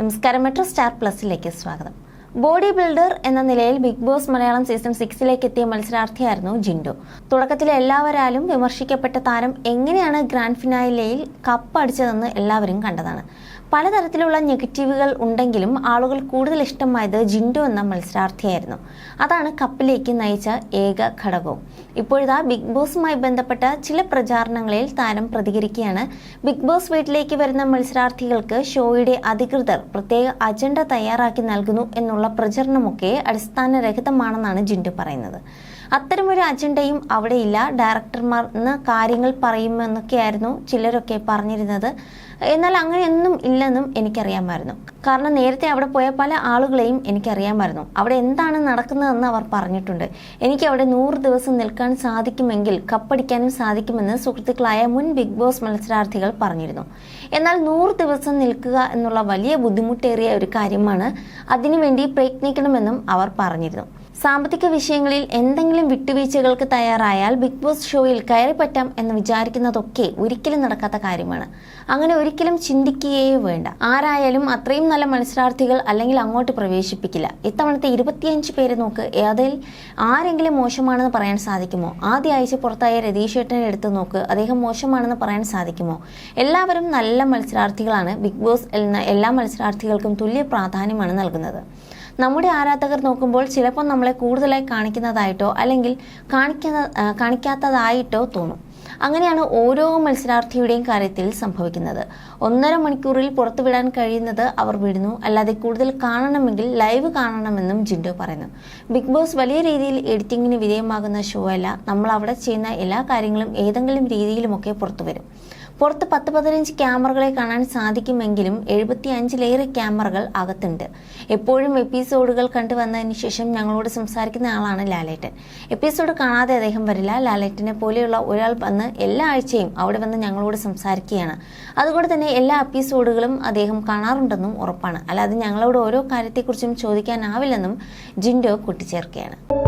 നമസ്കാരം. Metro star പ്ലസിലേക്ക് സ്വാഗതം. Body builder എന്ന നിലയിൽ ബിഗ് ബോസ് മലയാളം സീസൺ സിക്സിലേക്ക് എത്തിയ മത്സരാർത്ഥിയായിരുന്നു ജിൻഡോ. തുടക്കത്തിൽ എല്ലാവരാലും വിമർശിക്കപ്പെട്ട താരം എങ്ങനെയാണ് ഗ്രാൻഡ് ഫിനായിലയിൽ കപ്പ് അടിച്ചതെന്ന് എല്ലാവരും കണ്ടതാണ്. പലതരത്തിലുള്ള നെഗറ്റീവുകൾ ഉണ്ടെങ്കിലും ആളുകൾ കൂടുതൽ ഇഷ്ടമായത് ജിൻഡു എന്ന മത്സരാർത്ഥിയായിരുന്നു. അതാണ് കപ്പിലേക്ക് നയിച്ച ഏക ഘടകവും. ഇപ്പോഴിതാ ബിഗ് ബോസുമായി ബന്ധപ്പെട്ട ചില പ്രചാരണങ്ങളിൽ താരം പ്രതികരിക്കുകയാണ്. ബിഗ് ബോസ് വീട്ടിലേക്ക് വരുന്ന മത്സരാർത്ഥികൾക്ക് ഷോയുടെ അധികൃതർ പ്രത്യേക അജണ്ട തയ്യാറാക്കി നൽകുന്നു എന്നുള്ള പ്രചരണമൊക്കെ അടിസ്ഥാനരഹിതമാണെന്നാണ് ജിൻഡു പറയുന്നത്. അത്തരമൊരു അജണ്ടയും അവിടെയില്ല. ഡയറക്ടർമാർ എന്ന കാര്യങ്ങൾ പറയുമെന്നൊക്കെയായിരുന്നു ചിലരൊക്കെ പറഞ്ഞിരുന്നത്. എന്നാൽ അങ്ങനെയൊന്നും ഇല്ലെന്നും എനിക്കറിയാമായിരുന്നു. കാരണം നേരത്തെ അവിടെ പോയ പല ആളുകളെയും എനിക്കറിയാമായിരുന്നു. അവിടെ എന്താണ് നടക്കുന്നതെന്ന് അവർ പറഞ്ഞിട്ടുണ്ട്. എനിക്ക് അവിടെ നൂറ് ദിവസം നിൽക്കാൻ സാധിക്കുമെങ്കിൽ കപ്പടിക്കാനും സാധിക്കുമെന്ന് സുഹൃത്തുക്കളായ മുൻ ബിഗ് ബോസ് മത്സരാർത്ഥികൾ പറഞ്ഞിരുന്നു. എന്നാൽ നൂറ് ദിവസം നിൽക്കുക എന്നുള്ള വലിയ ബുദ്ധിമുട്ടേറിയ ഒരു കാര്യമാണ് അതിനുവേണ്ടി പ്രയത്നിക്കണമെന്നും അവർ പറഞ്ഞിരുന്നു. സാമ്പത്തിക വിഷയങ്ങളിൽ എന്തെങ്കിലും വിട്ടുവീഴ്ചകൾക്ക് തയ്യാറായാൽ ബിഗ് ബോസ് ഷോയിൽ കയറിപ്പറ്റാം എന്ന് വിചാരിക്കുന്നതൊക്കെ ഒരിക്കലും നടക്കാത്ത കാര്യമാണ്. അങ്ങനെ ഒരിക്കലും ചിന്തിക്കുകയേ വേണ്ട. ആരായാലും അത്രയും നല്ല മത്സരാർത്ഥികൾ അല്ലെങ്കിൽ അങ്ങോട്ട് പ്രവേശിപ്പിക്കില്ല. ഇത്തവണത്തെ ഇരുപത്തിയഞ്ച് പേര് നോക്ക്. അതിൽ ആരെങ്കിലും മോശമാണെന്ന് പറയാൻ സാധിക്കുമോ? ആദ്യ ആഴ്ച പുറത്തായ രതീഷ് ഏട്ടനെ എടുത്ത് നോക്ക്. അദ്ദേഹം മോശമാണെന്ന് പറയാൻ സാധിക്കുമോ? എല്ലാവരും നല്ല മത്സരാർത്ഥികളാണ്. ബിഗ് ബോസ് എല്ലാ മത്സരാർത്ഥികൾക്കും തുല്യ പ്രാധാന്യമാണ് നൽകുന്നത്. നമ്മുടെ ആരാധകർ നോക്കുമ്പോൾ ചിലപ്പോൾ നമ്മളെ കൂടുതലായി കാണിക്കുന്നതായിട്ടോ അല്ലെങ്കിൽ കാണിക്കുന്ന കാണിക്കാത്തതായിട്ടോ തോന്നും. അങ്ങനെയാണ് ഓരോ മത്സരാർത്ഥിയുടെയും കാര്യത്തിൽ സംഭവിക്കുന്നത്. ഒന്നര മണിക്കൂറിൽ പുറത്തുവിടാൻ കഴിയുന്നത് അവർ വിടുന്നു. അല്ലാതെ കൂടുതൽ കാണണമെങ്കിൽ ലൈവ് കാണണമെന്നും ജിൻഡോ പറയുന്നു. ബിഗ് ബോസ് വലിയ രീതിയിൽ എഡിറ്റിങ്ങിന് വിധേയമാകുന്ന ഷോ അല്ല. നമ്മൾ അവിടെ ചെയ്യുന്ന എല്ലാ കാര്യങ്ങളും ഏതെങ്കിലും രീതിയിലുമൊക്കെ പുറത്തു വരും പുറത്ത് പത്ത് പതിനഞ്ച് ക്യാമറകളെ കാണാൻ സാധിക്കുമെങ്കിലും എഴുപത്തി അഞ്ചിലേറെ ക്യാമറകൾ അകത്തുണ്ട്. എപ്പോഴും എപ്പിസോഡുകൾ കണ്ടുവന്നതിന് ശേഷം ഞങ്ങളോട് സംസാരിക്കുന്ന ആളാണ് ലാലേട്ടൻ. എപ്പിസോഡ് കാണാതെ അദ്ദേഹം വരില്ല. ലാലേട്ടനെ പോലെയുള്ള ഒരാൾ വന്ന് എല്ലാ ആഴ്ചയും അവിടെ വന്ന് ഞങ്ങളോട് സംസാരിക്കുകയാണ്. അതുകൊണ്ട് തന്നെ എല്ലാ എപ്പിസോഡുകളും അദ്ദേഹം കാണാറുണ്ടെന്നും ഉറപ്പാണ്. അല്ലാതെ ഞങ്ങളോട് ഓരോ കാര്യത്തെക്കുറിച്ചും ചോദിക്കാനാവില്ലെന്നും ജിൻഡോ കൂട്ടിച്ചേർക്കുകയാണ്.